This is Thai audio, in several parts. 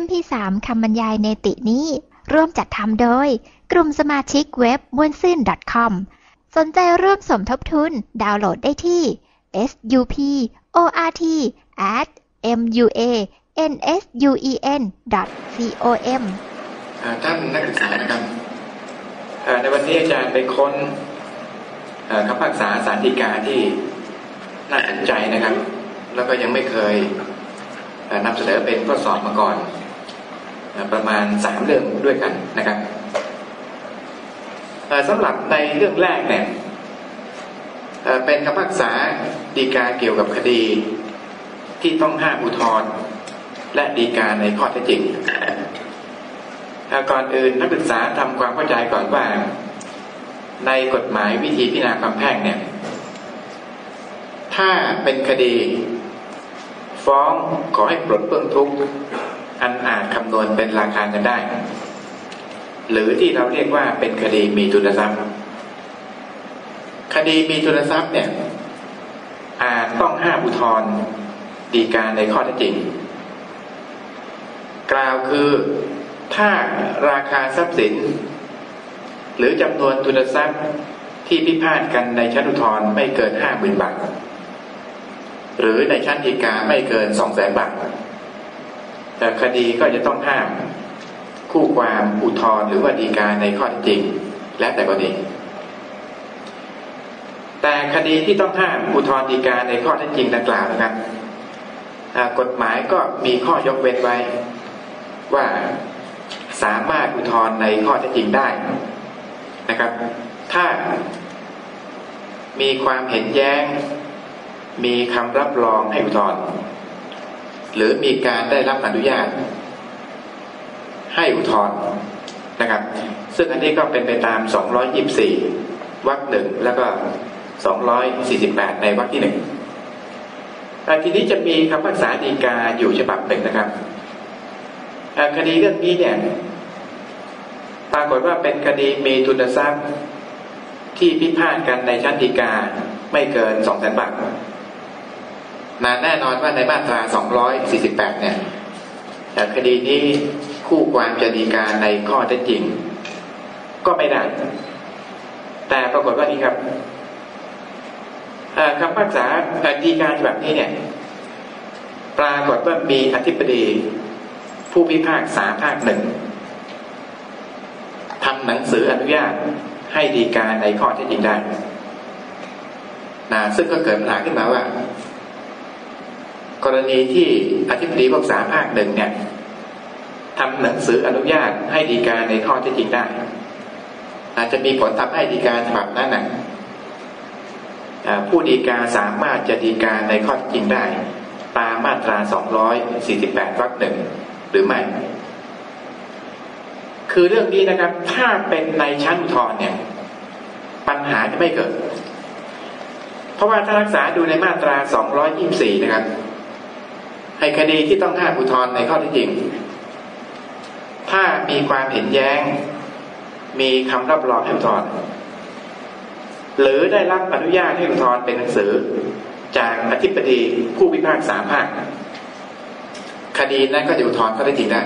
MP3 คำบรรยายเนตินี้ ร่วมจัดทำโดย กลุ่มสมาชิกเว็บมวนซื่น .com สนใจร่วมสมทบทุนดาวน์โหลดได้ที่ suport at muansun.com ท่านนักศึกษานะครับในวันนี้อาจารย์ไปค้นคำพิพากษาสารดีกาที่น่าสนใจนะครับ แล้วก็ยังไม่เคยนำเสนอเป็นข้อสอบมาก่อน ประมาณสามเรื่องด้วยกันนะครับสำหรับในเรื่องแรกเนี่ยเป็นคำพิพากษาดีกาเกี่ยวกับคดีที่ต้องห้ามอุทธรณ์และดีกาในข้อเท็จจริงอ่าก่อนอื่นนักศึกษาทำความเข้าใจก่อนว่า ในกฎหมายวิธีพิจารณาความแพ่งเนี่ย ถ้าเป็นคดี ฟ้องขอให้ปลดเปื้องทุกข์ อันอาจคำนวณเป็นราคาเงินได้ หรือที่เราเรียกว่าเป็นคดีมีทุนทรัพย์ คดีมีทุนทรัพย์เนี่ย อาจต้องห้าอุทธรดีการในข้อเท็จจริง กล่าวคือถ้าราคาทรัพย์สิน หรือจำนวนทุนทรัพย์ที่พิพาทกันในชั้นอุทธรณ์ไม่เกินห้าหมื่นบาท หรือในชั้นฎีกาไม่เกินสองแสนบาท แต่คดีก็จะต้องห้าม คู่ความอุทธรณ์หรือว่าฎีกาในข้อเท็จจริง และแต่กรณีแต่คดีที่ต้องห้ามอุทธรณ์ฎีกาในข้อเท็จจริงดังกล่าวนะครับกฎหมายก็มีข้อยกเว้นไว้ ว่าสามารถอุทธรณ์ในข้อเท็จจริงได้นะครับ ถ้ามีความเห็นแย้ง มีคำรับรองให้อุทธรณ์ หรือมีการได้รับอนุญาต ให้อุทธรณ์นะครับ ซึ่งอันนี้ก็เป็นไปตาม 224วรรคหนึ่งแล้วก็ 248 ในวรรคที่หนึ่งแต่ทีนี้จะมีคำพิพากษาฎีกาอยู่ฉบับหนึ่งนะครับคดีเรื่องนี้เนี่ยปรากฏว่าเป็นคดีมีทุนทรัพย์ที่พิพาทกันในชั้นฎีกาไม่เกินสองแสนบาท นาแน่นอนว่าในมาตรา 248 เนี่ยแต่คดีนี้คู่ความจะฎีการในข้อเท็จจริง ก็ไม่ได้ แต่ปรากฏว่านี่ครับคำพิพากษาฎีการฉบับนี้เนี่ย ปรากฏว่ามีอธิบดีผู้พิพากษาภาคหนึ่งทำหนังสืออนุญาตให้ดีการในข้อเท็จจริงได้นะซึ่งก็เกิดปัญหาขึ้นมาว่า กรณีที่อธิบดีพิพากษาภาคหนึ่งเนี่ยทำหนังสืออนุญาตให้ดีการในข้อเท็จจริงได้ อาจจะมีผลทำให้ดีการฉบับนั้นนะผู้ดีกาสามารถจะดีการในข้อเท็จจริงได้ ตามมาตรา 248วรรคหนึ่งหรือไม่ คือเรื่องนี้นะครับ ถ้าเป็นในชั้นอุทธรณ์เนี่ย ปัญหาจะไม่เกิด เพราะว่าถ้ารักษาดูในมาตรา 224 นะครับ ให้คดีที่ต้องห้ามอุทธรณ์ในข้อที่จริง ถ้ามีความเห็นแย้ง มีคำรับรองให้อุทธรณ์หรือได้รับอนุญาตให้อุทธรณ์เป็นหนังสือ จากอธิบดีผู้พิพากษาภาคคดีนั้นก็จะอุทธรณ์ข้อได้จริงได้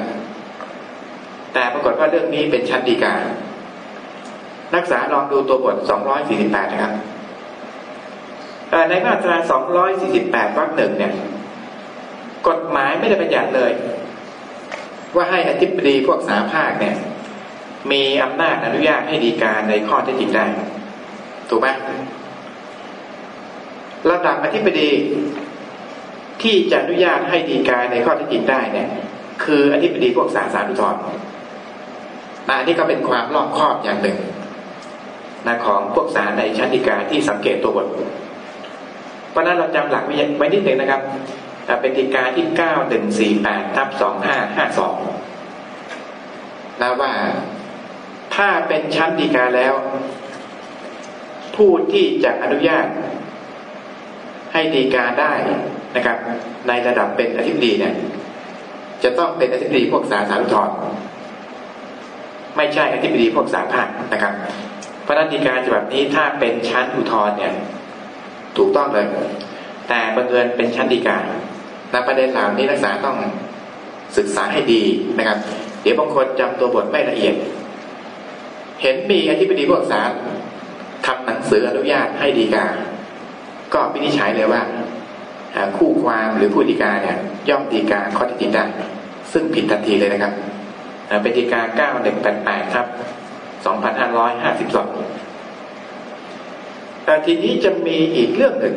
แต่ปรากฏว่าเรื่องนี้เป็นชั้นดีกานักศึกษาลองดูตัวบท 248 นะครับในมาตรา 248 วรรคหนึ่งเนี่ย กฎหมายไม่ได้บัญญัติเลย ว่าให้อธิบดีพวกสาภาคเนี่ย มีอำนาจอนุญาตให้ดีการในข้อเท็จจริงได้ ถูกไหมระดับอธิบดีที่จะอนุญาตให้ดีการในข้อที่จริงได้เนี่ย คืออธิบดีพวกสาสารุทธรอันนี้ก็เป็นความรอบคอบอย่างหนึ่งนะของพวกสารในชั้นฎีกาที่สังเกตตัวบทเพราะนั้นเราจำหลักไว้นิดหนึ่งนะครับ เป็นฎีกาที่เก้าหนึ่งสี่แปดทับสองห้าห้าสองนะว่าถ้าเป็นชั้นฎีกาแล้ว ผู้ที่จะอนุญาต ให้ฎีกาได้นะครับ ในระดับเป็นอธิบดีเนี่ย จะต้องเป็นอธิบดีพวกสาสารุทธรไม่ใช่อธิบดีพวกสาภาคนะครับ เพราะนันติการฉบับนี้ถ้าเป็นชั้นอุทธรเนี่ย ถูกต้องเลย แต่บังเอิญเป็นชั้นฎีกา ณประเด็นเหล่านี้นักศึกษาต้องศึกษาให้ดีนะครับ เดี๋ยวบางคนจำตัวบทไม่ละเอียด เห็นมีอธิบดีผู้รักษาทำหนังสืออนุญาตให้ดีกา ก็วินิจฉัยเลยว่า คู่ความหรือผู้ดีกาเนี่ยย่อมดีกาข้อที่จริงได้ซึ่งผิดทันทีเลยนะครับเป็นดีกา 9188 ครับ 2552 แต่ทีนี้จะมีอีกเรื่องหนึ่ง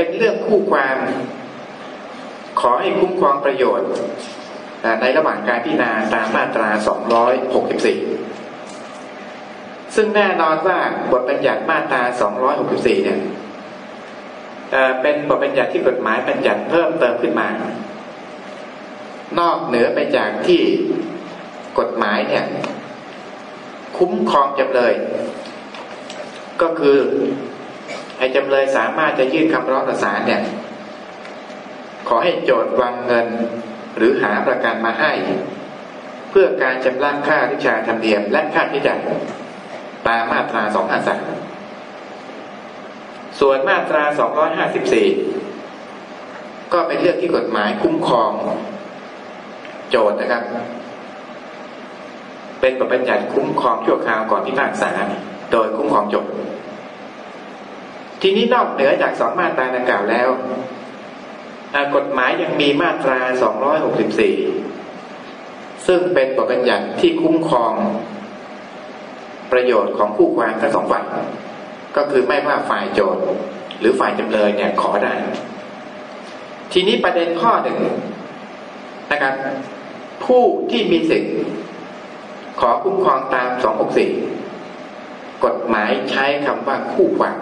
เป็นเรื่องคู่ความขอให้คุ้มครองประโยชน์ในระหว่างการพิจารณาตามมาตรา 264 ซึ่งแน่นอนว่าบทบัญญัติมาตรา 264 เนี่ยเป็นบทบัญญัติที่กฎหมายบัญญัติเพิ่มเติมขึ้นมา นอกเหนือไปจากที่กฎหมายเนี่ย คุ้มครองจำเลย ก็คือ ไอ้จำเลยสามารถจะยื่นคำร้องต่อศาลเนี่ย ขอให้โจทย์วางเงินหรือหาประกันมาให้ เพื่อการชำระค่าวิชาธรรมเนียม และค่าใช้จ่ายตามมาตรา253ส่วนมาตรา 254 ก็เป็นเรื่องที่กฎหมายคุ้มครอง โจทย์นะครับ เป็นบทบัญญัติคุ้มครองชั่วคราวก่อนพิพากษา โดยคุ้มครองโจทย์ ทีนี้นอกเหนือจากสองมาตราดังกล่าวแล้วกฎหมายยังมีมาตรา 264 ซึ่งเป็นบทบัญญัติที่คุ้มครอง ประโยชน์ของผู้ความทั้งสองฝ่ายก็คือไม่ว่าฝ่ายโจทย์หรือฝ่ายจำเลยเนี่ยขอได้ ทีนี้ประเด็นข้อหนึ่งนะครับ ผู้ที่มีสิทธิ์ขอคุ้มครองตาม 264 กฎหมายใช้คำว่าคู่ความ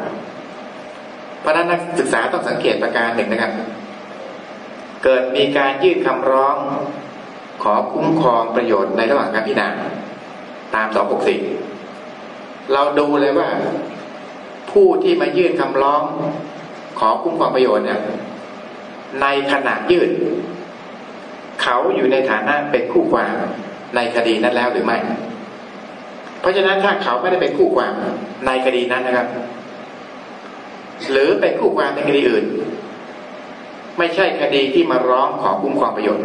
เพราะนั้นนักศึกษาต้องสังเกตประการหนึ่งนะครับ เกิดมีการยื่นคำร้อง ขอคุ้มครองประโยชน์ในระหว่างการพิจารณาตาม 264 เราดูเลยว่า ผู้ที่มายื่นคำร้อง ขอคุ้มครองประโยชน์เนี่ยในขณะยื่น เขาอยู่ในฐานะเป็นคู่ความในคดีนั้นแล้วหรือไม่ เพราะฉะนั้นถ้าเขาไม่ได้เป็นคู่ความในคดีนั้นนะครับ หรือเป็นคู่ความในคดีอื่น ไม่ใช่คดีที่มาร้องขอคุ้มครองประโยชน์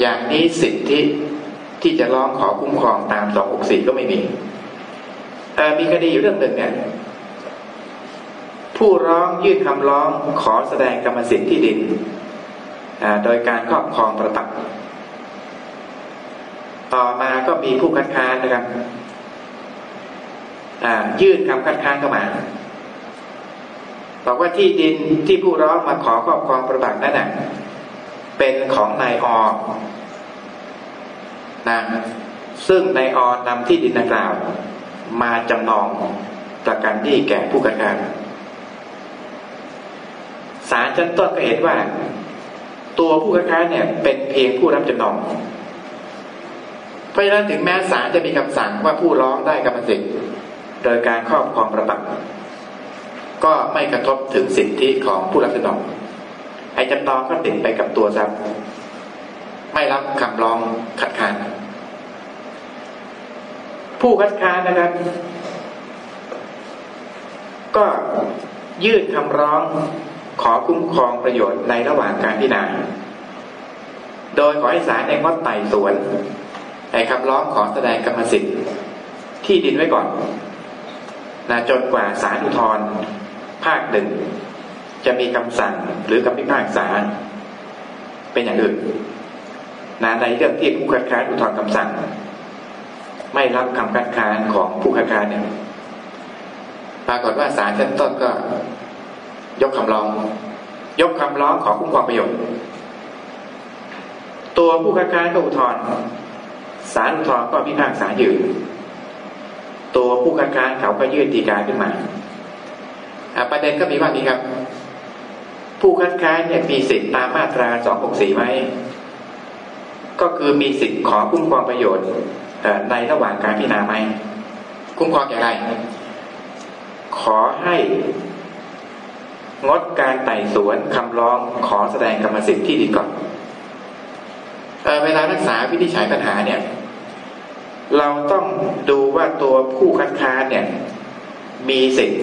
อย่างนี้สิทธิที่จะร้องขอคุ้มครองตาม 264 ก็ไม่มีมีคดีอยู่เรื่องหนึ่งเนี่ยผู้ร้องยื่นคำร้องขอแสดงกรรมสิทธิ์ที่ดินโดยการครอบครองประตักต่อมาก็มีผู้คัดค้านนะครับยื่นคำคัดค้านเข้ามา บอกว่าที่ดินที่ผู้ร้องมาขอครอบครองประบัตินั้นน่ะเป็นของนายอนะซึ่งนายอนำที่ดินดังกล่าว มาจำนองประกันที่แก่ผู้กัดการศาลชั้นต้นก็เห็นว่า ตัวผู้กัดการเนี่ย เป็นเพียงผู้รับจำนอง เพราะฉะนั้นถึงแม้ศาลจะมีคำสั่งว่าผู้ร้องได้กรรมสิทธิ์โดยการครอบครองประบัติ ก็ไม่กระทบถึงสิทธิของผู้รับจำนองไอ้จำนองก็ติดไปกับตัวทรัพย์ไม่รับคำร้องคัดค้านผู้คัดค้านนะครับ ก็ยื่นคำร้องขอคุ้มครองประโยชน์ในระหว่างการพิจารณา โดยขอให้ศาลในงดไต่สวนในคำร้องขอแสดงกรรมสิทธิ์ที่ดินไว้ก่อนนะจนกว่าศาลอุทธรณ์ ภาคหนึ่งจะมีคำสั่งหรือคำพิพากษา เป็นอย่างอื่นนะในเรื่องที่ผู้คัดค้านอุทธรณ์คำสั่ง ไม่รับคำคัดค้านของผู้คัดค้านเนี่ยปรากฏว่าศาลชั้นต้นก็ ยกคำร้อง ยกคำร้องขอคุ้มครองประโยชน์ ตัวผู้คัดค้านก็อุทธรณ์ศาลอุทธรณ์ก็พิพากษายืนตัวผู้คัดค้านเขาก็ยื่นดีกาขึ้นมา ประเด็นก็มีว่านี้ครับ ผู้คัดค้านเนี่ยมีสิทธิตามมาตรา264ไหมก็คือมีสิทธิ์ขอคุ้มครองประโยชน์ในระหว่างการพิจารณาไหมคุ้มครองอย่างไร ขอให้งดการไต่สวนคำร้องขอแสดงกรรมสิทธิ์ที่ดีก่อนเเวลารักษาวินิจฉัยปัญหาเนี่ย เราต้องดูว่าตัวผู้คัดค้านเนี่ย มีสิทธิ์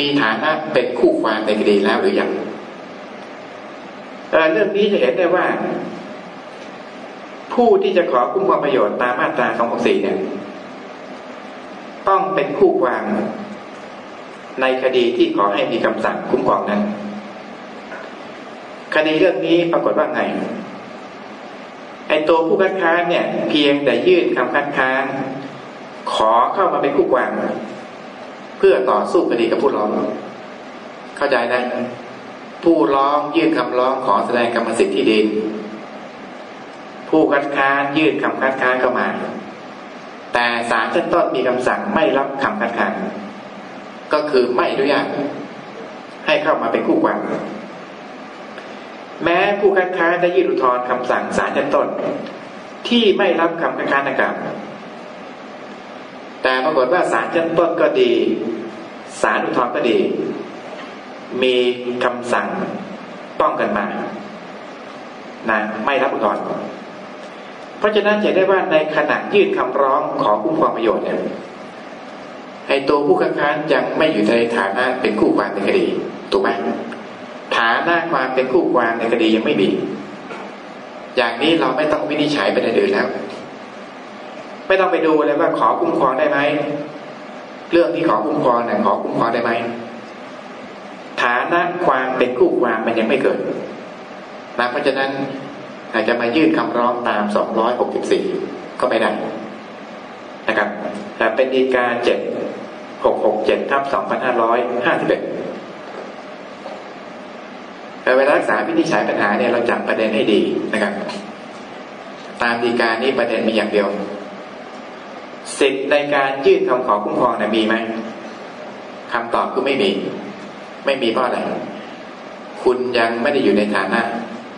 มีฐานะเป็นคู่ความในคดีแล้วหรือยังเเรื่องนี้จะเห็นได้ว่า ผู้ที่จะขอคุ้มครองประโยชน์ตามมาตรา 264 เนี่ย ต้องเป็นคู่ความในคดีที่ขอให้มีคำสั่งคุ้มครองนั้น คดีเรื่องนี้ปรากฏว่าไงไอตัวผู้คัดค้านเนี่ย เพียงแต่ยื่นคำคัดค้านขอเข้ามาเป็นคู่ความ พื่อต่อสู้คดีกับผู้ร้อง เข้าใจได้ผู้ร้องยื่นคำร้องขอแสดงกรรมสิทธิ์ที่ดิน ผู้คัดค้านยื่นคำคัดค้านเข้ามา แต่ศาลชั้นต้นมีคำสั่งไม่รับคำคัดค้าน ก็คือไม่อนุญาตให้เข้ามาเป็นคู่ความแม้ผู้คัดค้านได้ยื่นอุทธรณ์คำสั่งศาลชั้นต้น ที่ไม่รับคำคัดค้านดังกล่าว แต่ปรากฏว่าศาลชั้นต้นก็ดีศาลอุทธรณ์ก็ดี มีคำสั่งป้องกันมานะไม่รับอุทธรณ์เพราะฉะนั้นจะได้ว่าในขณะยื่นคำร้องขอคุ้มครองประโยชน์เนี่ยไอตัวผู้คัดค้านยังไม่อยู่ในฐานะเป็นคู่ความในคดีถูกไหมฐานะความเป็นคู่ความในคดียังไม่มีอย่างนี้เราไม่ต้องวินิจฉัยไปในอื่นแล้ว ไม่ต้องไปดูเลยว่าขอคุ้มครองได้ไหมเรื่องที่ขอคุ้มครองเนี่ยขอคุ้มครองได้ไหมฐานะความเป็นคู่ความมันยังไม่เกิดนะเพราะฉะนั้นอาจจะมายื่นคำร้องตาม 264 ก็ไม่ได้นะครับแต่เป็นดีกา7 667ทับ2551แต่เวลารักษาพิธีฉายปัญหาเนี่ยเราจับประเด็นให้ดีนะครับ ตามดีการนี้ประเด็นมีอย่างเดียว สิทธิ์ในการยื่นคำขอคุ้มครองนี่ยมีไหมคำตอบคือไม่มี ไม่มีเพราะอะไร คุณยังไม่ได้อยู่ในฐานะ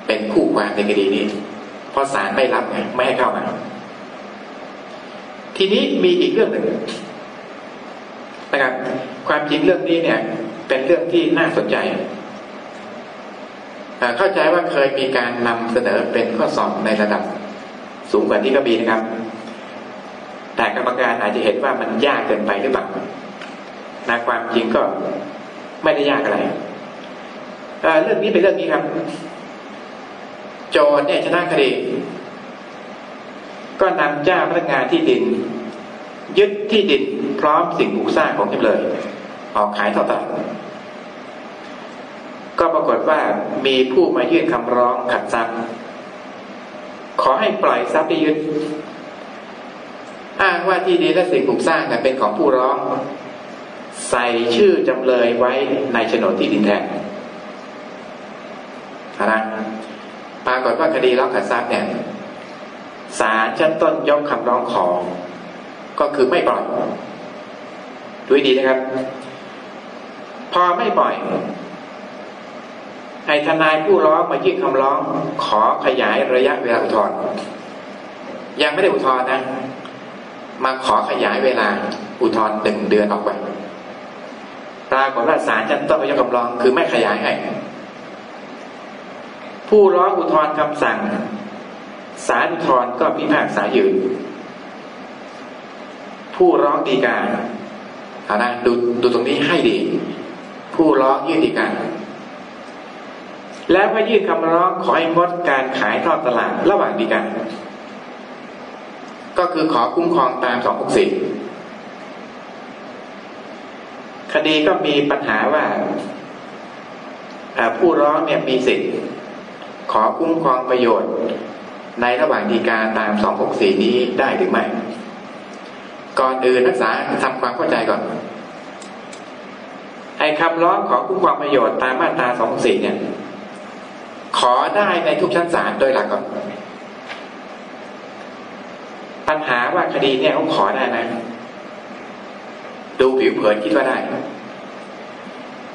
เป็นคู่ความในคดีนี้ เพราะศาลไม่รับไงไม่ให้เข้ามา ทีนี้มีอีกเรื่องหนึ่งนะครับ ความจริงเรื่องนี้เนี่ย เป็นเรื่องที่น่าสนใจ เข้าใจว่าเคยมีการนำเสนอเป็นข้อสอบในระดับ สูงกว่าที่ก็มีนะครับ แต่กรรมการอาจจะเห็นว่ามันยากเกินไปหรือเปล่านะความจริงก็ไม่ได้ยากอะไรเรื่องนี้เป็นเรื่องนี้ครับ โจทย์เนี่ยชนะคดี ก็นำเจ้าพนักงานที่ดิน ยึดที่ดินพร้อมสิ่งปลูกสร้างของจำเลย ออกขายต่อตลาดก็ปรากฏว่ามีผู้มายื่นคำร้องขัดทรัพย์ขอให้ปล่อยทรัพย์ที่ยึด ว่าที่ดินและสิ่งปลูกสร้างเป็นของผู้ร้อง ใส่ชื่อจำเลยไว้ในโฉนดที่ดินแทนนะปรากฏว่าคดีร้องขัดทรัพย์เนี่ยศาลชั้นต้นยกคำร้องขอ ก็คือไม่ปล่อยดูดีนะครับ พอไม่ปล่อยให้ทนายผู้ร้องมายื่นคำร้อง ขอขยายระยะเวลาอุทธรณ์ยังไม่ได้อุทธรณ์นะ มาขอขยายเวลาอุทธรณ์หนึ่งเดือนออกไปปรากฏว่าศาลชั้นต้นก็ยกคำร้องคือไม่ขยายให้ผู้ร้องอุทธรณ์คำสั่งศาลอุทธรณ์ก็พิพากษายืน ผู้ร้องดีกาเอานะดูดูตรงนี้ให้ดี ผู้ร้องยื่นดีกาแล้วก็ยื่นคำร้องขอให้งดการขายทอดตลาดระหว่างดีกัน ก็คือขอคุ้มครองตาม264คดีก็มีปัญหาว่าผู้ร้องเนี่ยมีสิทธิ์ ขอคุ้มครองประโยชน์ ในระหว่างดีการตาม264นี้ได้หรือไม่ ก่อนอื่นนักศึกษาทำความเข้าใจก่อนไอ้คำร้องขอคุ้มครองประโยชน์ตามมาตรา264เนี่ย ขอได้ในทุกชั้นศาลโดยหลักก่อน ปัญหาว่าคดีเนี่ยเขาขอได้ไหมดูผิวเผินคิดว่าได้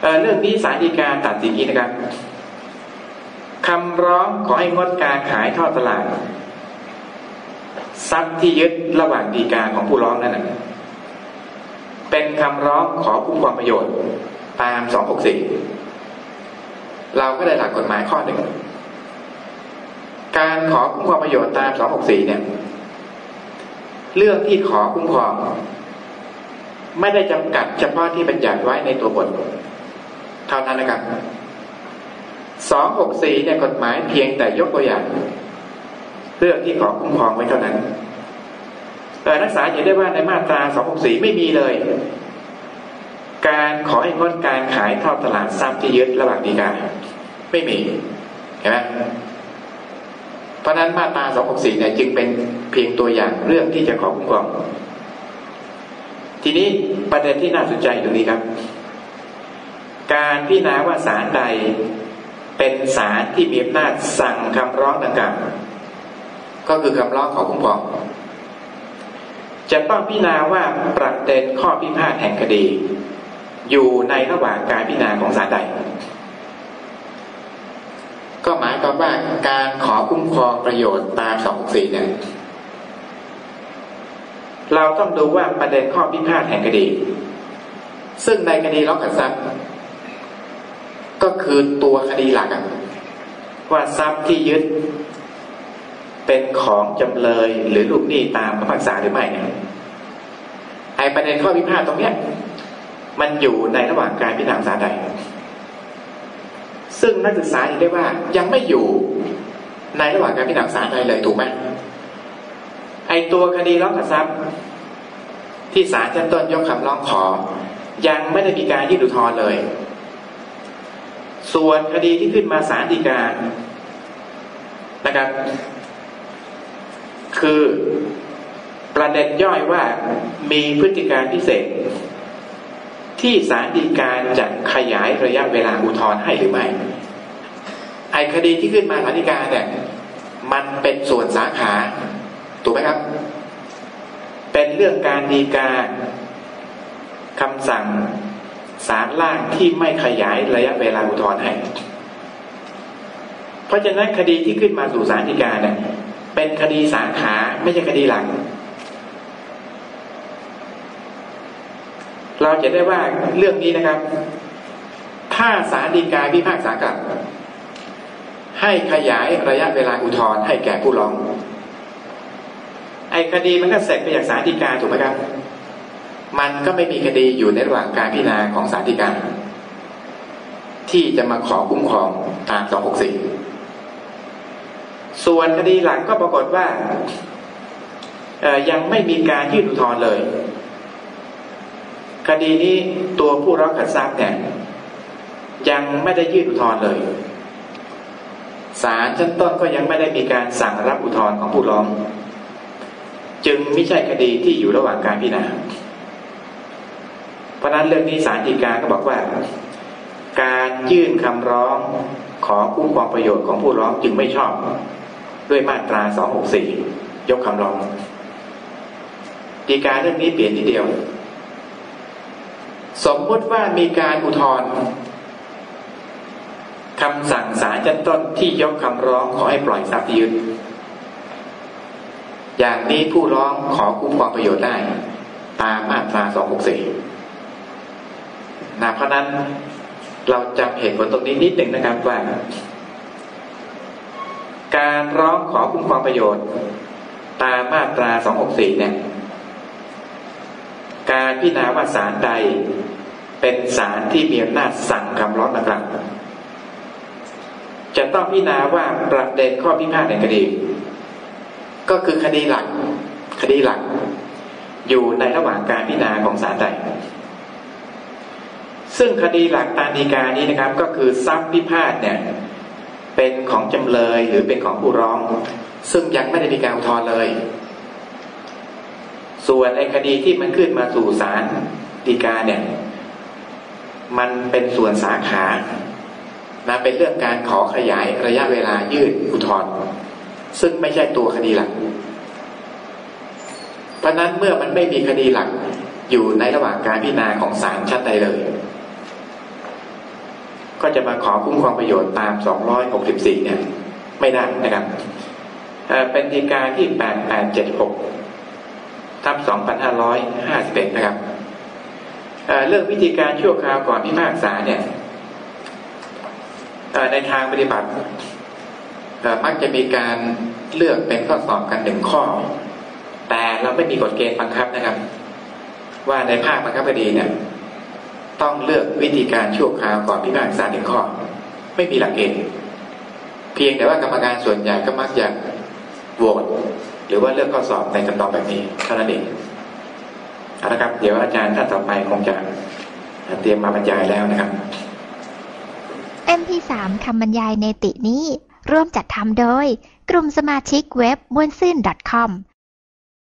เเรื่องนี้สารดีกาตัดสินนี้นะครับคำร้องขอให้งดการขายทอดตลาดทรัพย์ที่ยึดระหว่างดีกาของผู้ร้องนั่นเป็นคำร้องขอคุ้มครองประโยชน์ตาม 264 เราก็ได้หลักกฎหมายข้อหนึ่ง การขอคุ้มครองประโยชน์ตาม 264 เนี่ย เรื่องที่ขอคุ้มครองไม่ได้จำกัดเฉพาะที่บัญญัติไว้ในตัวบทเท่านั้นนะครับสองหกสี่เนี่ยกฎหมายเพียงแต่ยกตัวอย่าง เรื่องที่ขอคุ้มครองไว้เท่านั้นแต่นักศึกษาเห็นได้ว่าในมาตราสองหกสี่ไม่มีเลย การขอให้งดการขายทอดตลาดทรัพย์ที่ยึดระหว่างดีกาไม่มีเห็นไหม ราะนั้นมาตราสองหกสี่เนี่ยจึงเป็นเพียงตัวอย่างเรื่องที่จะขอคุ้มครอง ทีนี้ประเด็นที่น่าสนใจตรงนี้ครับ การพิจารณาว่าศาลใดเป็นศาลที่มีอำนาจสั่งคำร้องดังกล่าวก็คือคำร้องขอคุ้มครอง จะต้องพิจารณาว่าประเด็นข้อพิพาทแห่งคดี อยู่ในระหว่างการพิจารณาของศาลใดายความว่าการขอคุ้มครองประโยชน์ตามสองสี่เนี่ยเราต้องดูว่าประเด็นข้อพิพาทแห่งคดี ซึ่งในคดีล็อกกับทรัพย์ก็คือตัวคดีหลักว่าทรัพย์ที่ยึด เป็นของจำเลยหรือลูกหนี้ตามคำพิพากษาหรือไม่เนี่ยไอประเด็นข้อพิพาทตรงเนี้ย มันอยู่ในระหว่างการพิจารณาศาลใด ซึ่งนักศึกษาเห็นได้ว่ายังไม่อยู่ในระหว่างการพิจารณาศาลใดเลยถูกไหมไอตัวคดีร้องกับทรัพย์ ที่ศาลชั้นต้นยกคำร้องขอ ยังไม่ได้มีการยื่นอุทธรณ์เลย ส่วนคดีที่ขึ้นมาศาลฎีกานะครับ คือประเด็นย่อยว่ามีพฤติการพิเศษ ที่ศาลฎีกาจะขยายระยะเวลาอุทธรณ์ให้หรือไม่ คดีที่ขึ้นมาศาลฎีกาเนี่ยมันเป็นส่วนสาขา ถูกไหมครับ เป็นเรื่องการดีกาคำสั่งศาลล่างที่ไม่ขยายระยะเวลาอุทธรณ์ให้ เพราะฉะนั้นคดีที่ขึ้นมาสู่ศาลฎีกาเนี่ยเป็นคดีสาขาไม่ใช่คดีหลักเราจะได้ว่าเรื่องนี้นะครับ ถ้าศาลฎีกาพิพากษากลับ ให้ขยายระยะเวลาอุทธรณ์ให้แก่ผู้ร้อง ไอ้คดีมันก็เสร็จไปจากศาลฎีกาถูกไหมครับ มันก็ไม่มีคดีอยู่ในระหว่างการพิจารณาของศาลฎีกาที่จะมาขอคุ้มครองตาม264 ส่วนคดีหลักก็ปรากฏว่ายังไม่มีการยื่นอุทธรณ์เลย คดีนี้ตัวผู้ร้องขัดทรัพย์เนี่ยยังไม่ได้ยื่นอุทธรณ์เลย ศาลชั้นต้นก็ยังไม่ได้มีการสั่งรับอุทธรณ์ของผู้ร้อง จึงไม่ใช่คดีที่อยู่ระหว่างการพิจารณาเพราะนั้นเรื่องนี้ศาลฎีกาก็บอกว่า การยื่นคำร้องขอคุ้มครองประโยชน์ของผู้ร้องจึงไม่ชอบด้วยมาตรา 264 ยกคำร้องฎีกาเรื่องนี้เปลี่ยนทีเดียว สมมติว่ามีการอุทธรณ์ คำสั่งศาลชั้นต้นที่ยกคำร้องขอให้ปล่อยทรัพย์ที่ยึดอย่างนี้ผู้ร้องขอคุ้มครองประโยชน์ได้ ตามมาตรา264นะเพราะนั้นเราจำเหตุผลตรงนี้นิดหนึ่งนะครับว่า การร้องขอคุ้มครองประโยชน์ ตามมาตรา264เนี่ย การพิจารณาว่าศาลใดเป็นศาลที่มีอำนาจสั่งคำร้องดังกล่าว จะต้องพิจารณาว่าประเด็นข้อพิพาทในคดี ก็คือคดีหลัก คดีหลัก อยู่ในระหว่างการพิจารณาของศาลใดซึ่งคดีหลักตามฎีกานี้นะครับ ก็คือทรัพย์พิพาทเนี่ยเป็นของจำเลยหรือเป็นของผู้ร้อง ซึ่งยังไม่ได้มีการอุทธรณ์เลย ส่วนไอ้คดีที่มันขึ้นมาสู่ศาลฎีกาเนี่ย มันเป็นส่วนสาขา นะเป็นเรื่องการขอขยายระยะเวลายืดอุทธรณ์ซึ่งไม่ใช่ตัวคดีหลัก เพราะนั้นเมื่อมันไม่มีคดีหลักอยู่ในระหว่างการพิจารณาของศาลชั้นใดเลย ก็จะมาขอคุ้มครองประโยชน์ตาม 264 เนี่ย ไม่ได้นะครับเป็นฎีกาที่ 8876ทับ2551 นะครับเรื่องวิธีการชั่วคราวก่อนพิพากษาเนี่ย ในทางปฏิบัติมักจะมีการเลือกเป็นข้อสอบกันหนึ่งข้อ แต่เราไม่มีกฎเกณฑ์บังคับนะครับ ว่าในภาคบังคับคดีเนี่ย ต้องเลือกวิธีการชั่วคราวก่อนพิพากษาหนึ่งข้อ ไม่มีหลักเกณฑ์เพียงแต่ว่ากรรมการส่วนใหญ่ก็มักจะโหวตหรือว่าเลือกข้อสอบในคำตอบแบบนี้เท่านั้นเองนะครับ เดี๋ยวอาจารย์ท่านต่อไปคงจะเตรียมมาบรรยายแล้วนะครับ MP3 คำบรรยายในตินี้ ร่วมจัดทำโดย กลุ่มสมาชิกเว็บม้วนซื่น .com